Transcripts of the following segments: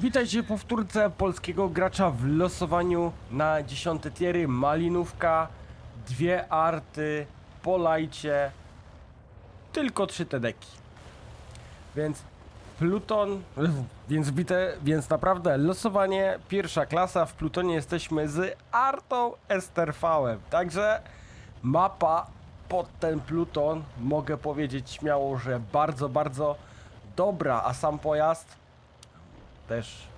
Witajcie w powtórce polskiego gracza w losowaniu na 10 tiery. Malinówka, dwie arty, polajcie, tylko trzy tedeki. Więc Pluton, więc bite, więc naprawdę losowanie pierwsza klasa, w Plutonie jesteśmy z artą Esterfałem, także mapa pod ten Pluton mogę powiedzieć śmiało, że bardzo, bardzo dobra, a sam pojazd też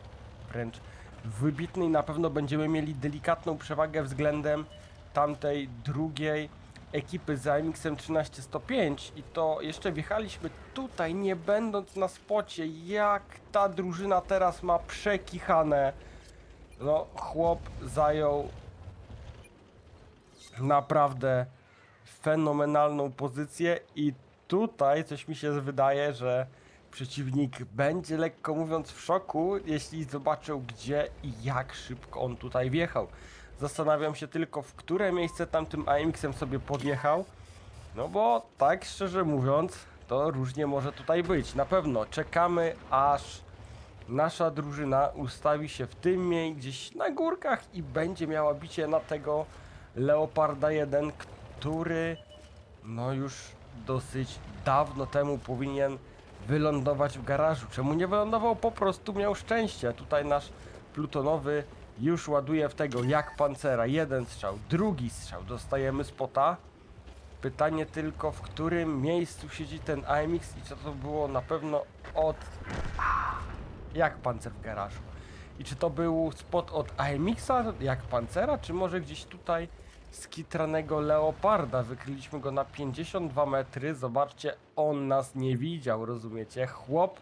wręcz wybitny i na pewno będziemy mieli delikatną przewagę względem tamtej drugiej ekipy z AMX-em 1305 i to jeszcze wjechaliśmy tutaj nie będąc na spocie. Jak ta drużyna teraz ma przekichane? No chłop zajął naprawdę fenomenalną pozycję. I tutaj coś mi się wydaje, że przeciwnik będzie lekko mówiąc w szoku, jeśli zobaczył gdzie i jak szybko on tutaj wjechał. Zastanawiam się tylko w które miejsce tamtym AMX-em sobie podjechał, no bo tak szczerze mówiąc to różnie może tutaj być. Na pewno czekamy aż nasza drużyna ustawi się w tym miejscu gdzieś na górkach i będzie miała bicie na tego Leoparda 1, który no już dosyć dawno temu powinien wylądować w garażu. Czemu nie wylądował? Po prostu miał szczęście. Tutaj nasz plutonowy już ładuje w tego jak pancera. Jeden strzał, drugi strzał. Dostajemy spota. Pytanie tylko, w którym miejscu siedzi ten AMX i co to było na pewno od... Jak pancer w garażu. I czy to był spot od AMX-a, jak pancera, czy może gdzieś tutaj skitranego leoparda. Wykryliśmy go na 52 metry. Zobaczcie, on nas nie widział, rozumiecie? Chłop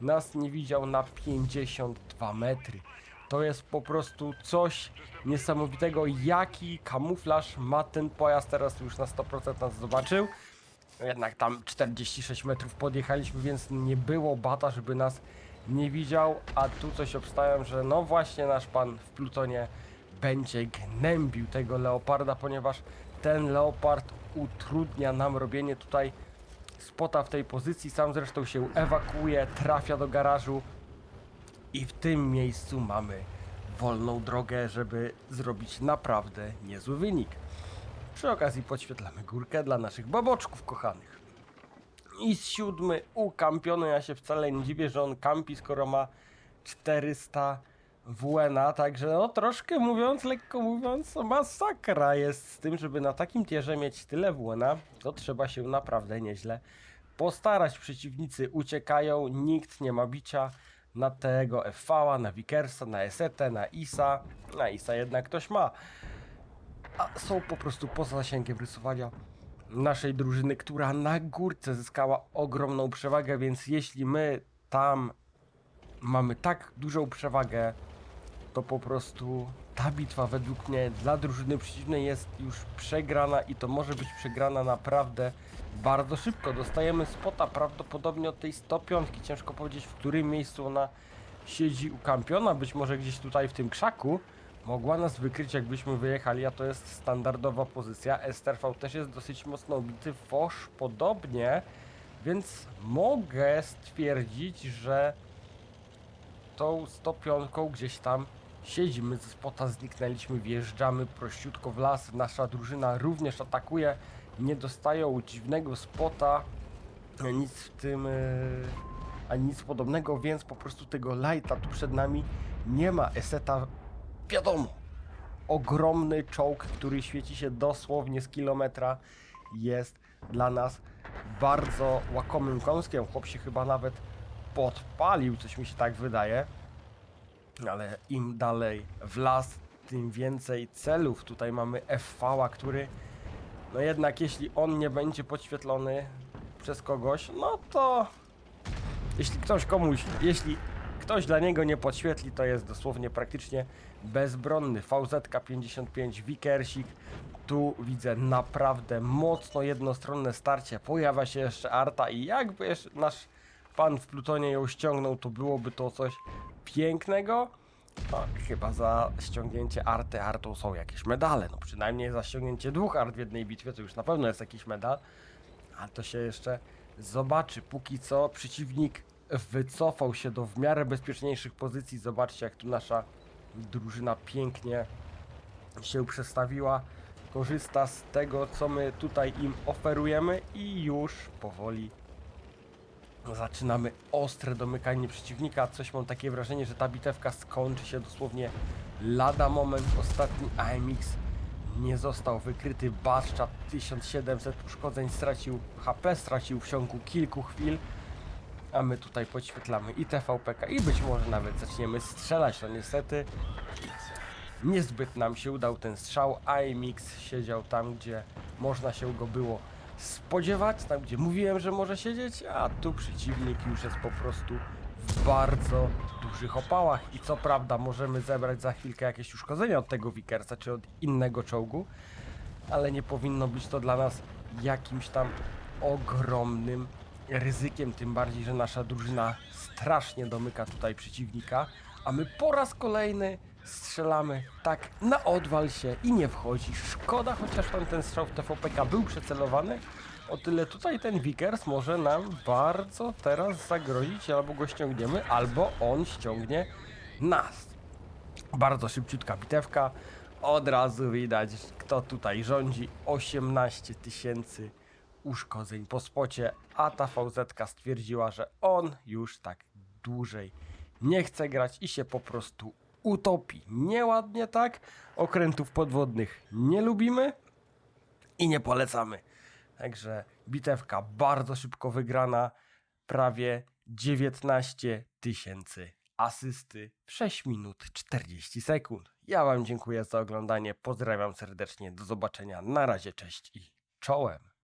nas nie widział na 52 metry. To jest po prostu coś niesamowitego, jaki kamuflaż ma ten pojazd. Teraz już na 100% nas zobaczył. Jednak tam 46 metrów podjechaliśmy, więc nie było bata, żeby nas nie widział. A tu coś obstawiam, że no właśnie nasz pan w Plutonie będzie gnębił tego leoparda, ponieważ ten leopard utrudnia nam robienie tutaj spota w tej pozycji. Sam zresztą się ewakuuje, trafia do garażu i w tym miejscu mamy wolną drogę, żeby zrobić naprawdę niezły wynik. Przy okazji podświetlamy górkę dla naszych baboczków kochanych. I z siódmy ukampiony, ja się wcale nie dziwię, że on kampi, skoro ma 400 WNA, także no troszkę mówiąc, lekko mówiąc, masakra jest z tym, żeby na takim tierze mieć tyle WNA, to trzeba się naprawdę nieźle postarać. Przeciwnicy uciekają, nikt nie ma bicia na tego FV, na Vickersa, na Esetę, na ISA, na ISA jednak ktoś ma. A są po prostu poza zasięgiem rysowania naszej drużyny, która na górce zyskała ogromną przewagę, więc jeśli my tam mamy tak dużą przewagę, to po prostu ta bitwa według mnie dla drużyny przeciwnej jest już przegrana i to może być przegrana naprawdę bardzo szybko. Dostajemy spota prawdopodobnie od tej 105. Ciężko powiedzieć w którym miejscu ona siedzi ukampiona, być może gdzieś tutaj w tym krzaku. Mogła nas wykryć jakbyśmy wyjechali, a to jest standardowa pozycja. Esterv też jest dosyć mocno obity, Fosz podobnie, więc mogę stwierdzić, że tą 105 gdzieś tam siedzimy ze spota, zniknęliśmy, wjeżdżamy prościutko w las, nasza drużyna również atakuje, nie dostają dziwnego spota, nic w tym, e, ani nic podobnego, więc po prostu tego lighta tu przed nami nie ma, Eseta wiadomo, ogromny czołg, który świeci się dosłownie z kilometra jest dla nas bardzo łakomym kąskiem, chłop się chyba nawet podpalił, coś mi się tak wydaje. Ale im dalej w las, tym więcej celów. Tutaj mamy FV, który no jednak jeśli on nie będzie podświetlony przez kogoś, no to jeśli ktoś komuś, jeśli ktoś dla niego nie podświetli, to jest dosłownie praktycznie bezbronny. VZ55 Wikersik. Tu widzę naprawdę mocno jednostronne starcie. Pojawia się jeszcze Arta i jakby jeszcze nasz pan w Plutonie ją ściągnął, to byłoby to coś pięknego. No, chyba za ściągnięcie Arty Artą są jakieś medale. No przynajmniej za ściągnięcie dwóch Art w jednej bitwie to już na pewno jest jakiś medal. Ale to się jeszcze zobaczy. Póki co przeciwnik wycofał się do w miarę bezpieczniejszych pozycji. Zobaczcie, jak tu nasza drużyna pięknie się przestawiła. Korzysta z tego, co my tutaj im oferujemy i już powoli zaczynamy ostre domykanie przeciwnika. Coś mam takie wrażenie, że ta bitewka skończy się dosłownie lada moment. Ostatni AMX nie został wykryty. Baszcza 1700 uszkodzeń stracił HP, stracił w ciągu kilku chwil. A my tutaj podświetlamy i TVPK i być może nawet zaczniemy strzelać. No niestety niezbyt nam się udał ten strzał. AMX siedział tam, gdzie można się go było spodziewać, tam gdzie mówiłem, że może siedzieć, a tu przeciwnik już jest po prostu w bardzo dużych opałach. I co prawda możemy zebrać za chwilkę jakieś uszkodzenia od tego Wickersa czy od innego czołgu, ale nie powinno być to dla nas jakimś tam ogromnym ryzykiem, tym bardziej, że nasza drużyna strasznie domyka tutaj przeciwnika, a my po raz kolejny strzelamy tak na odwal się i nie wchodzi. Szkoda, chociaż tam ten strzał w TVPK był przecelowany, o tyle tutaj ten Vickers może nam bardzo teraz zagrozić, albo go ściągniemy, albo on ściągnie nas. Bardzo szybciutka bitewka. Od razu widać, kto tutaj rządzi. 18 tysięcy uszkodzeń po spocie, a ta VZ stwierdziła, że on już tak dłużej nie chce grać i się po prostu utopi. Nieładnie tak. Okrętów podwodnych nie lubimy i nie polecamy. Także bitewka bardzo szybko wygrana. Prawie 19 tysięcy asysty w 6 minut 40 sekund. Ja Wam dziękuję za oglądanie. Pozdrawiam serdecznie. Do zobaczenia. Na razie, cześć i czołem.